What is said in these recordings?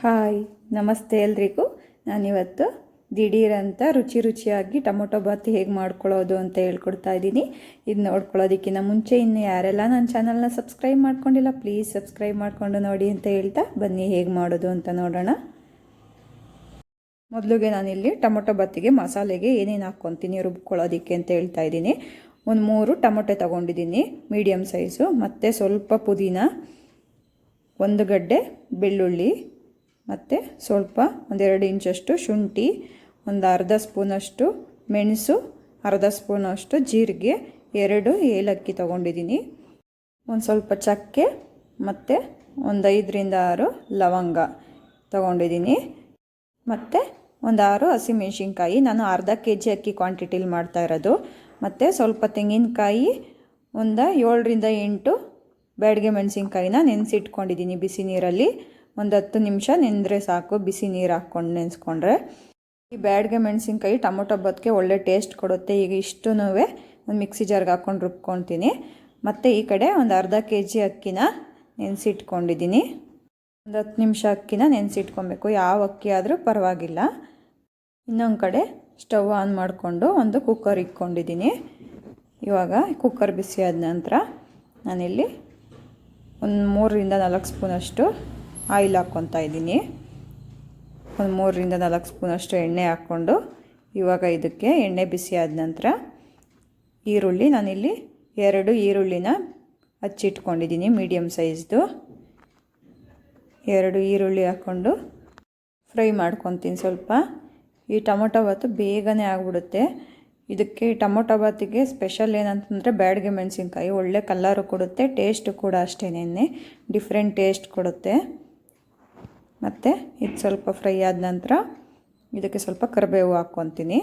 Hi, ನಮಸ್ತೆ ಎಲ್ರಿಗೂ. ನಾನಿವತ್ತು ದಿಢೀರಂತ ರುಚಿ ರುಚಿಯಾಗಿ ಟೊಮೊಟೊ ಬಾತ್ ಹೇಗೆ ಮಾಡ್ಕೊಳ್ಳೋದು ಅಂತ ಹೇಳ್ಕೊಡ್ತಾ ಇದ್ದೀನಿ. ಇದು ನೋಡ್ಕೊಳ್ಳೋದಕ್ಕಿಂತ ಮುಂಚೆ ಇನ್ನು ಯಾರೆಲ್ಲ ನನ್ನ ಚಾನಲ್ನ ಸಬ್ಸ್ಕ್ರೈಬ್ ಮಾಡ್ಕೊಂಡಿಲ್ಲ, ಪ್ಲೀಸ್ ಸಬ್ಸ್ಕ್ರೈಬ್ ಮಾಡಿಕೊಂಡು ನೋಡಿ ಅಂತ ಹೇಳ್ತಾ ಬನ್ನಿ ಹೇಗೆ ಮಾಡೋದು ಅಂತ ನೋಡೋಣ. ಮೊದಲಿಗೆ ನಾನಿಲ್ಲಿ ಟೊಮೊಟೊ ಬತ್ತಿಗೆ ಮಸಾಲೆಗೆ ಏನೇನು ಹಾಕ್ಕೊತೀನಿ ರುಬ್ಕೊಳ್ಳೋದಕ್ಕೆ ಅಂತ ಹೇಳ್ತಾ ಇದ್ದೀನಿ. ಒಂದು ಮೂರು ಟೊಮೊಟೊ ತೊಗೊಂಡಿದ್ದೀನಿ ಮೀಡಿಯಮ್ ಸೈಜು, ಮತ್ತು ಸ್ವಲ್ಪ ಪುದೀನ, ಒಂದು ಗಡ್ಡೆ, ಬೆಳ್ಳುಳ್ಳಿ ಮತ್ತು ಸ್ವಲ್ಪ ಒಂದೆರಡು ಇಂಚಷ್ಟು ಶುಂಠಿ, ಒಂದು ಅರ್ಧ ಸ್ಪೂನಷ್ಟು ಮೆಣಸು, ಅರ್ಧ ಸ್ಪೂನಷ್ಟು ಜೀರಿಗೆ, ಎರಡು ಏಲಕ್ಕಿ ತಗೊಂಡಿದ್ದೀನಿ. ಒಂದು ಸ್ವಲ್ಪ ಚಕ್ಕೆ ಮತ್ತು ಒಂದು ಐದರಿಂದ ಆರು ಲವಂಗ ತಗೊಂಡಿದ್ದೀನಿ. ಮತ್ತು ಒಂದು ಆರು ಹಸಿಮೆಣ್ಸಿನ್ಕಾಯಿ. ನಾನು ಅರ್ಧ ಕೆ ಜಿ ಅಕ್ಕಿ ಕ್ವಾಂಟಿಟಿಲಿ ಮಾಡ್ತಾ ಇರೋದು. ಮತ್ತು ಸ್ವಲ್ಪ ತೆಂಗಿನಕಾಯಿ, ಒಂದು ಏಳರಿಂದ ಎಂಟು ಬ್ಯಾಡಿಗೆ ಮೆಣಸಿನ್ಕಾಯಿನ ನೆನೆಸಿಟ್ಕೊಂಡಿದ್ದೀನಿ ಬಿಸಿ ನೀರಲ್ಲಿ. ಒಂದು ಹತ್ತು ನಿಮಿಷ ನೆಂದರೆ ಸಾಕು, ಬಿಸಿ ನೀರು ಹಾಕ್ಕೊಂಡು ನೆನೆಸ್ಕೊಂಡ್ರೆ. ಈ ಬ್ಯಾಡ್ಗೆ ಮೆಣಸಿನ್ಕಾಯಿ ಟೊಮೊಟೊ ಬದಕ್ಕೆ ಒಳ್ಳೆ ಟೇಸ್ಟ್ ಕೊಡುತ್ತೆ. ಈಗ ಇಷ್ಟೂ ಒಂದು ಮಿಕ್ಸಿ ಜಾರ್ಗೆ ಹಾಕ್ಕೊಂಡು ರುಬ್ಕೊತೀನಿ. ಮತ್ತು ಈ ಕಡೆ ಒಂದು ಅರ್ಧ ಕೆ ಜಿ ಅಕ್ಕಿನ ನೆನೆಸಿಟ್ಕೊಂಡಿದ್ದೀನಿ ಒಂದು ಹತ್ತು ನಿಮಿಷ ಅಕ್ಕಿನ ನೆನೆಸಿಟ್ಕೊಬೇಕು. ಯಾವ ಅಕ್ಕಿ ಆದರೂ ಪರವಾಗಿಲ್ಲ. ಇನ್ನೊಂದು ಕಡೆ ಸ್ಟವ್ ಆನ್ ಮಾಡಿಕೊಂಡು ಒಂದು ಕುಕ್ಕರ್ ಇಟ್ಕೊಂಡಿದ್ದೀನಿ ಇವಾಗ ಕುಕ್ಕರ್ ಬಿಸಿ ಆದ ನಂತರ ನಾನಿಲ್ಲಿ ಒಂದು ಮೂರರಿಂದ ನಾಲ್ಕು ಸ್ಪೂನಷ್ಟು ಆಯಿಲ್ ಹಾಕ್ಕೊತಾ ಇದ್ದೀನಿ. ಒಂದು ಮೂರರಿಂದ ನಾಲ್ಕು ಸ್ಪೂನಷ್ಟು ಎಣ್ಣೆ ಹಾಕ್ಕೊಂಡು ಇವಾಗ ಇದಕ್ಕೆ ಎಣ್ಣೆ ಬಿಸಿ ಆದ ನಂತರ ಈರುಳ್ಳಿ, ನಾನಿಲ್ಲಿ ಎರಡು ಈರುಳ್ಳಿನ ಹಚ್ಚಿಟ್ಕೊಂಡಿದ್ದೀನಿ ಮೀಡಿಯಮ್ ಸೈಜ್ದು. ಎರಡು ಈರುಳ್ಳಿ ಹಾಕ್ಕೊಂಡು ಫ್ರೈ ಮಾಡ್ಕೊತೀನಿ ಸ್ವಲ್ಪ. ಈ ಟೊಮೊಟೊ ಬಾತು ಬೇಗನೆ ಆಗಿಬಿಡುತ್ತೆ. ಇದಕ್ಕೆ ಟೊಮೊಟೊ ಬಾತಿಗೆ ಸ್ಪೆಷಲ್ ಏನಂತಂದರೆ ಬ್ಯಾಡ್ಗೆ ಮೆಣಸಿನ್ಕಾಯಿ. ಒಳ್ಳೆ ಕಲ್ಲರು ಕೊಡುತ್ತೆ, ಟೇಸ್ಟು ಕೂಡ ಅಷ್ಟೇನೆ ಡಿಫ್ರೆಂಟ್ ಟೇಸ್ಟ್ ಕೊಡುತ್ತೆ. ಮತ್ತು ಇದು ಸ್ವಲ್ಪ ಫ್ರೈ ಆದ ನಂತರ ಇದಕ್ಕೆ ಸ್ವಲ್ಪ ಕರಿಬೇವು ಹಾಕ್ಕೊತೀನಿ.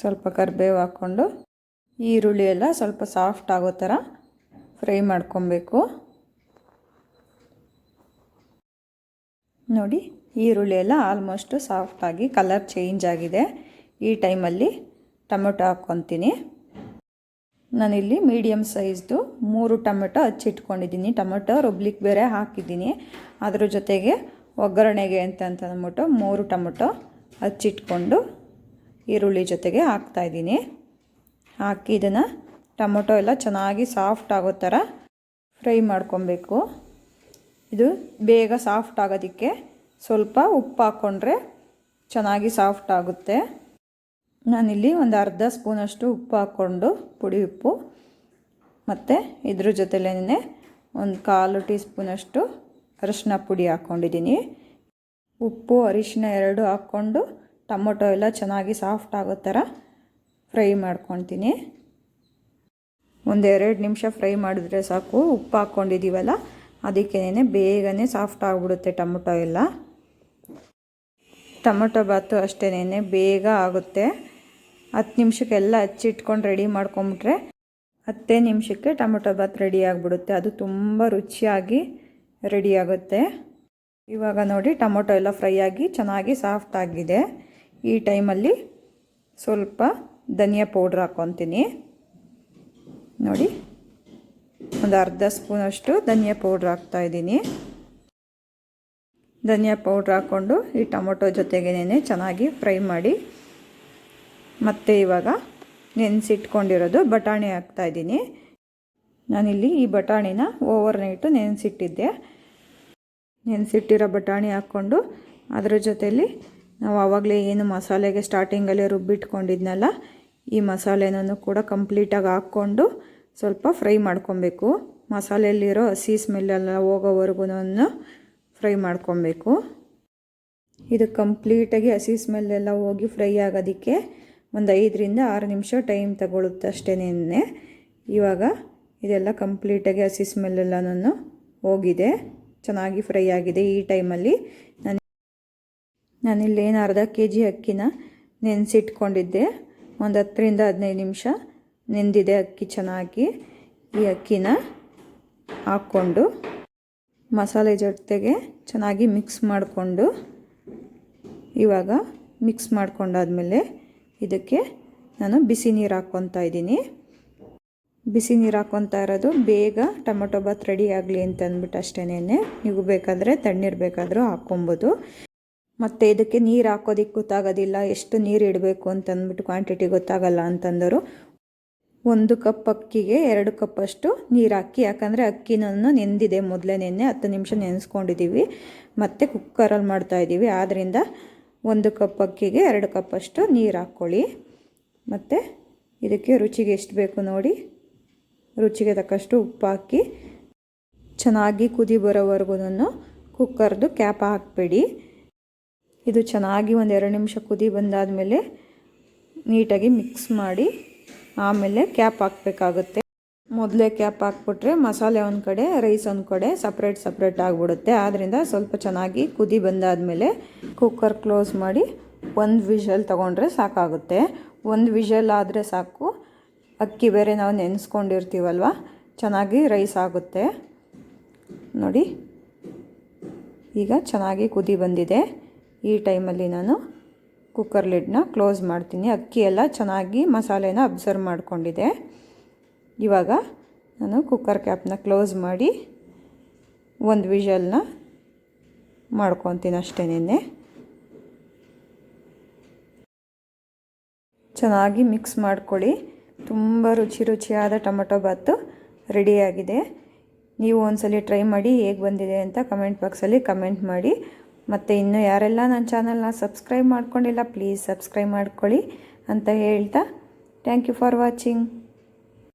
ಸ್ವಲ್ಪ ಕರಿಬೇವು ಹಾಕ್ಕೊಂಡು ಈರುಳ್ಳಿ ಎಲ್ಲ ಸ್ವಲ್ಪ ಸಾಫ್ಟ್ ಆಗೋ ಥರ ಫ್ರೈ ಮಾಡ್ಕೊಬೇಕು. ನೋಡಿ ಈರುಳ್ಳಿ ಎಲ್ಲ ಆಲ್ಮೋಸ್ಟು ಸಾಫ್ಟಾಗಿ ಕಲರ್ ಚೇಂಜ್ ಆಗಿದೆ. ಈ ಟೈಮಲ್ಲಿ ಟೊಮೆಟೊ ಹಾಕ್ಕೊತೀನಿ. ನಾನಿಲ್ಲಿ ಮೀಡಿಯಮ್ ಸೈಜ್ದು ಮೂರು ಟೊಮೆಟೊ ಹಚ್ಚಿಟ್ಕೊಂಡಿದ್ದೀನಿ. ಟೊಮೆಟೊ ರುಬ್ಲಿಕ್ಕೆ ಬೇರೆ ಹಾಕಿದ್ದೀನಿ. ಅದ್ರ ಜೊತೆಗೆ ಒಗ್ಗರಣೆಗೆ ಅಂತ ಅಂದ್ಬಿಟ್ಟು ಮೂರು ಟೊಮೆಟೊ ಹಚ್ಚಿಟ್ಕೊಂಡು ಈರುಳ್ಳಿ ಜೊತೆಗೆ ಹಾಕ್ತಾಯಿದ್ದೀನಿ ಹಾಕಿ ಇದನ್ನು ಟೊಮೊಟೊ ಎಲ್ಲ ಚೆನ್ನಾಗಿ ಸಾಫ್ಟ್ ಆಗೋ ಥರ ಫ್ರೈ ಮಾಡ್ಕೊಬೇಕು. ಇದು ಬೇಗ ಸಾಫ್ಟ್ ಆಗೋದಕ್ಕೆ ಸ್ವಲ್ಪ ಉಪ್ಪು ಹಾಕ್ಕೊಂಡ್ರೆ ಚೆನ್ನಾಗಿ ಸಾಫ್ಟ್ ಆಗುತ್ತೆ. ನಾನಿಲ್ಲಿ ಒಂದು ಅರ್ಧ ಸ್ಪೂನಷ್ಟು ಉಪ್ಪು ಹಾಕ್ಕೊಂಡು, ಪುಡಿ ಉಪ್ಪು, ಮತ್ತು ಇದ್ರ ಜೊತೆಲೇ ಒಂದು ಕಾಲು ಟೀ ಸ್ಪೂನಷ್ಟು ಅರಿಶಿನ ಪುಡಿ ಹಾಕ್ಕೊಂಡಿದ್ದೀನಿ. ಉಪ್ಪು, ಅರಿಶಿನ ಎರಡು ಹಾಕ್ಕೊಂಡು, ಟೊಮೊಟೊ ಎಲ್ಲ ಚೆನ್ನಾಗಿ ಸಾಫ್ಟ್ ಆಗೋ ಥರ ಫ್ರೈ ಮಾಡ್ಕೊತೀನಿ ಒಂದೆರಡು ನಿಮಿಷ ಫ್ರೈ ಮಾಡಿದ್ರೆ ಸಾಕು. ಉಪ್ಪು ಹಾಕ್ಕೊಂಡಿದ್ದೀವಲ್ಲ ಅದಕ್ಕೇನೆ ಬೇಗನೆ ಸಾಫ್ಟ್ ಆಗಿಬಿಡುತ್ತೆ ಟೊಮೊಟೊ ಎಲ್ಲ. ಟೊಮೊಟೊ ಬಾತು ಅಷ್ಟೇನೆ ಬೇಗ ಆಗುತ್ತೆ. ಹತ್ತು ನಿಮಿಷಕ್ಕೆಲ್ಲ ಹಚ್ಚಿಟ್ಕೊಂಡು ರೆಡಿ ಮಾಡ್ಕೊಂಬಿಟ್ರೆ ಹತ್ತೇ ನಿಮಿಷಕ್ಕೆ ಟೊಮೊಟೊ ಬಾತ್ ರೆಡಿ ಆಗಿಬಿಡುತ್ತೆ. ಅದು ತುಂಬ ರುಚಿಯಾಗಿ ರೆಡಿ ಆಗುತ್ತೆ. ಇವಾಗ ನೋಡಿ ಟೊಮೊಟೊ ಎಲ್ಲ ಫ್ರೈ ಆಗಿ ಚೆನ್ನಾಗಿ ಸಾಫ್ಟ್ ಆಗಿದೆ. ಈ ಟೈಮಲ್ಲಿ ಸ್ವಲ್ಪ ಧನಿಯಾ ಪೌಡ್ರ್ ಹಾಕ್ಕೊತೀನಿ ನೋಡಿ ಒಂದು ಅರ್ಧ ಸ್ಪೂನಷ್ಟು ಧನಿಯಾ ಪೌಡ್ರ್ ಹಾಕ್ತಾಯಿದ್ದೀನಿ ಧನಿಯಾ ಪೌಡ್ರ್ ಹಾಕ್ಕೊಂಡು ಈ ಟೊಮೊಟೊ ಜೊತೆಗೇನೆ ಚೆನ್ನಾಗಿ ಫ್ರೈ ಮಾಡಿ ಮತ್ತೆ ಇವಾಗ ನೆನೆಸಿಟ್ಕೊಂಡಿರೋದು ಬಟಾಣಿ ಹಾಕ್ತಾಯಿದ್ದೀನಿ ನಾನಿಲ್ಲಿ ಈ ಬಟಾಣಿನ ಓವರ್ ನೈಟು ನೆನೆಸಿಟ್ಟಿದ್ದೆ. ನೆನೆಸಿಟ್ಟಿರೋ ಬಟಾಣಿ ಹಾಕ್ಕೊಂಡು ಅದರ ಜೊತೆಯಲ್ಲಿ ನಾವು ಆವಾಗಲೇ ಏನು ಮಸಾಲೆಗೆ ಸ್ಟಾರ್ಟಿಂಗಲ್ಲೇ ರುಬ್ಬಿಟ್ಕೊಂಡಿದ್ನಲ್ಲ, ಈ ಮಸಾಲೆನೂ ಕೂಡ ಕಂಪ್ಲೀಟಾಗಿ ಹಾಕ್ಕೊಂಡು ಸ್ವಲ್ಪ ಫ್ರೈ ಮಾಡ್ಕೊಬೇಕು. ಮಸಾಲೆಯಲ್ಲಿರೋ ಹಸಿ ಸ್ಮೆಲ್ಲೆಲ್ಲ ಹೋಗೋವರೆಗೂ ಫ್ರೈ ಮಾಡ್ಕೊಬೇಕು. ಇದು ಕಂಪ್ಲೀಟಾಗಿ ಹಸಿ ಸ್ಮೆಲ್ಲೆಲ್ಲ ಹೋಗಿ ಫ್ರೈ ಆಗೋದಕ್ಕೆ ಒಂದು ಐದರಿಂದ ಆರು ನಿಮಿಷ ಟೈಮ್ ತಗೊಳುತ್ತೆ ಅಷ್ಟೇನೆ ಇವಾಗ ಇದೆಲ್ಲ ಕಂಪ್ಲೀಟಾಗಿ ಹಸಿ ಸ್ಮೆಲ್ಲೆಲ್ಲನೂ ಹೋಗಿದೆ. ಚೆನ್ನಾಗಿ ಫ್ರೈ ಆಗಿದೆ ಈ ಟೈಮಲ್ಲಿ. ನಾನು ನಾನಿಲ್ಲೇನು ಅರ್ಧ ಕೆ ಜಿ ಅಕ್ಕಿನ ನೆನೆಸಿಟ್ಕೊಂಡಿದ್ದೆ. ಒಂದು ಹತ್ತರಿಂದ ಹದಿನೈದು ನಿಮಿಷ ನೆಂದಿದೆ ಅಕ್ಕಿ ಚೆನ್ನಾಗಿ. ಈ ಅಕ್ಕಿನ ಹಾಕ್ಕೊಂಡು ಮಸಾಲೆ ಜೊತೆಗೆ ಚೆನ್ನಾಗಿ ಮಿಕ್ಸ್ ಮಾಡಿಕೊಂಡು ಇವಾಗ ಮಿಕ್ಸ್ ಮಾಡ್ಕೊಂಡಾದಮೇಲೆ ಇದಕ್ಕೆ ನಾನು ಬಿಸಿ ನೀರು ಹಾಕ್ಕೊತಾ ಇದ್ದೀನಿ. ಬಿಸಿ ನೀರು ಹಾಕ್ಕೊತಾ ಇರೋದು ಬೇಗ ಟೊಮೊಟೊ ಬಾತ್ ರೆಡಿ ಆಗಲಿ ಅಂತ ಅಂದ್ಬಿಟ್ಟು ಅಷ್ಟೇನೆ. ನೀವು ಬೇಕಾದರೆ ತಣ್ಣೀರು ಬೇಕಾದರೂ ಹಾಕ್ಕೊಬೋದು. ಮತ್ತು ಇದಕ್ಕೆ ನೀರು ಹಾಕೋದಿಕ್ಕೆ ಗೊತ್ತಾಗೋದಿಲ್ಲ, ಎಷ್ಟು ನೀರು ಇಡಬೇಕು ಅಂತಂದ್ಬಿಟ್ಟು ಕ್ವಾಂಟಿಟಿ ಗೊತ್ತಾಗಲ್ಲ ಅಂತಂದರು. ಒಂದು ಕಪ್ ಅಕ್ಕಿಗೆ ಎರಡು ಕಪ್ಪಷ್ಟು ನೀರು ಹಾಕಿ ಯಾಕಂದರೆ ಅಕ್ಕಿನನ್ನು ನೆಂದಿದೆ ಮೊದಲೇ ನೆನ್ನೆ, ಹತ್ತು ನಿಮಿಷ ನೆನೆಸ್ಕೊಂಡಿದ್ದೀವಿ ಮತ್ತು ಕುಕ್ಕರಲ್ಲಿ ಮಾಡ್ತಾಯಿದ್ದೀವಿ ಆದ್ದರಿಂದ ಒಂದು ಕಪ್ ಅಕ್ಕಿಗೆ ಎರಡು ಕಪ್ಪಷ್ಟು ನೀರು ಹಾಕ್ಕೊಳ್ಳಿ ಮತ್ತು ಇದಕ್ಕೆ ರುಚಿಗೆ ಎಷ್ಟು ಬೇಕು ನೋಡಿ, ರುಚಿಗೆ ತಕ್ಕಷ್ಟು ಉಪ್ಪು ಹಾಕಿ ಚೆನ್ನಾಗಿ ಕುದಿ ಬರೋವರೆಗೂ ಕುಕ್ಕರ್ದು ಕ್ಯಾಪ್ ಹಾಕಬೇಡಿ. ಇದು ಚೆನ್ನಾಗಿ ಒಂದು ಎರಡು ನಿಮಿಷ ಕುದಿ ಬಂದಾದ ಮೇಲೆ ನೀಟಾಗಿ ಮಿಕ್ಸ್ ಮಾಡಿ ಆಮೇಲೆ ಕ್ಯಾಪ್ ಹಾಕಬೇಕಾಗುತ್ತೆ. ಮೊದಲೇ ಕ್ಯಾಪ್ ಹಾಕ್ಬಿಟ್ರೆ ಮಸಾಲೆ ಒಂದು ಕಡೆ, ರೈಸ್ ಒಂದು ಕಡೆ ಸಪ್ರೇಟ್ ಸಪ್ರೇಟ್ ಆಗಿಬಿಡುತ್ತೆ. ಆದ್ದರಿಂದ ಸ್ವಲ್ಪ ಚೆನ್ನಾಗಿ ಕುದಿ ಬಂದಾದಮೇಲೆ ಕುಕ್ಕರ್ ಕ್ಲೋಸ್ ಮಾಡಿ ಒಂದು ವಿಷಲ್ ತೊಗೊಂಡ್ರೆ ಸಾಕಾಗುತ್ತೆ. ಒಂದು ವಿಷಲ್ ಆದರೆ ಸಾಕು. ಅಕ್ಕಿ ಬೇರೆ ನಾವು ನೆನೆಸ್ಕೊಂಡಿರ್ತೀವಲ್ವ, ಚೆನ್ನಾಗಿ ರೈಸ್ ಆಗುತ್ತೆ. ನೋಡಿ, ಈಗ ಚೆನ್ನಾಗಿ ಕುದಿ ಬಂದಿದೆ. ಈ ಟೈಮಲ್ಲಿ ನಾನು ಕುಕ್ಕರ್ ಲಿಡ್ನ ಕ್ಲೋಸ್ ಮಾಡ್ತೀನಿ. ಅಕ್ಕಿ ಎಲ್ಲ ಚೆನ್ನಾಗಿ ಮಸಾಲೆನ ಅಬ್ಸರ್ವ್ ಮಾಡಿಕೊಂಡಿದೆ. ಇವಾಗ ನಾನು ಕುಕ್ಕರ್ ಕ್ಯಾಪ್ನ ಕ್ಲೋಸ್ ಮಾಡಿ ಒಂದು ವಿಷಲ್ನ ಮಾಡ್ಕೊತೀನಿ ನಿನ್ನೆ. ಚೆನ್ನಾಗಿ ಮಿಕ್ಸ್ ಮಾಡ್ಕೊಳ್ಳಿ. ತುಂಬ ರುಚಿ ರುಚಿಯಾದ ಟೊಮೆಟೊ ಬಾತು ರೆಡಿಯಾಗಿದೆ ನೀವು ಒಂದ್ಸಲಿ ಟ್ರೈ ಮಾಡಿ ಹೇಗೆ ಬಂದಿದೆ ಅಂತ ಕಮೆಂಟ್ ಬಾಕ್ಸಲ್ಲಿ ಕಮೆಂಟ್ ಮಾಡಿ. ಮತ್ತು ಇನ್ನು ಯಾರೆಲ್ಲ ನನ್ನ ಚಾನಲ್ನ ಸಬ್ಸ್ಕ್ರೈಬ್ ಮಾಡ್ಕೊಂಡಿಲ್ಲ ಪ್ಲೀಸ್ ಸಬ್ಸ್ಕ್ರೈಬ್ ಮಾಡ್ಕೊಳ್ಳಿ ಅಂತ ಹೇಳ್ತಾ ಥ್ಯಾಂಕ್ ಯು ಫಾರ್ ವಾಚಿಂಗ್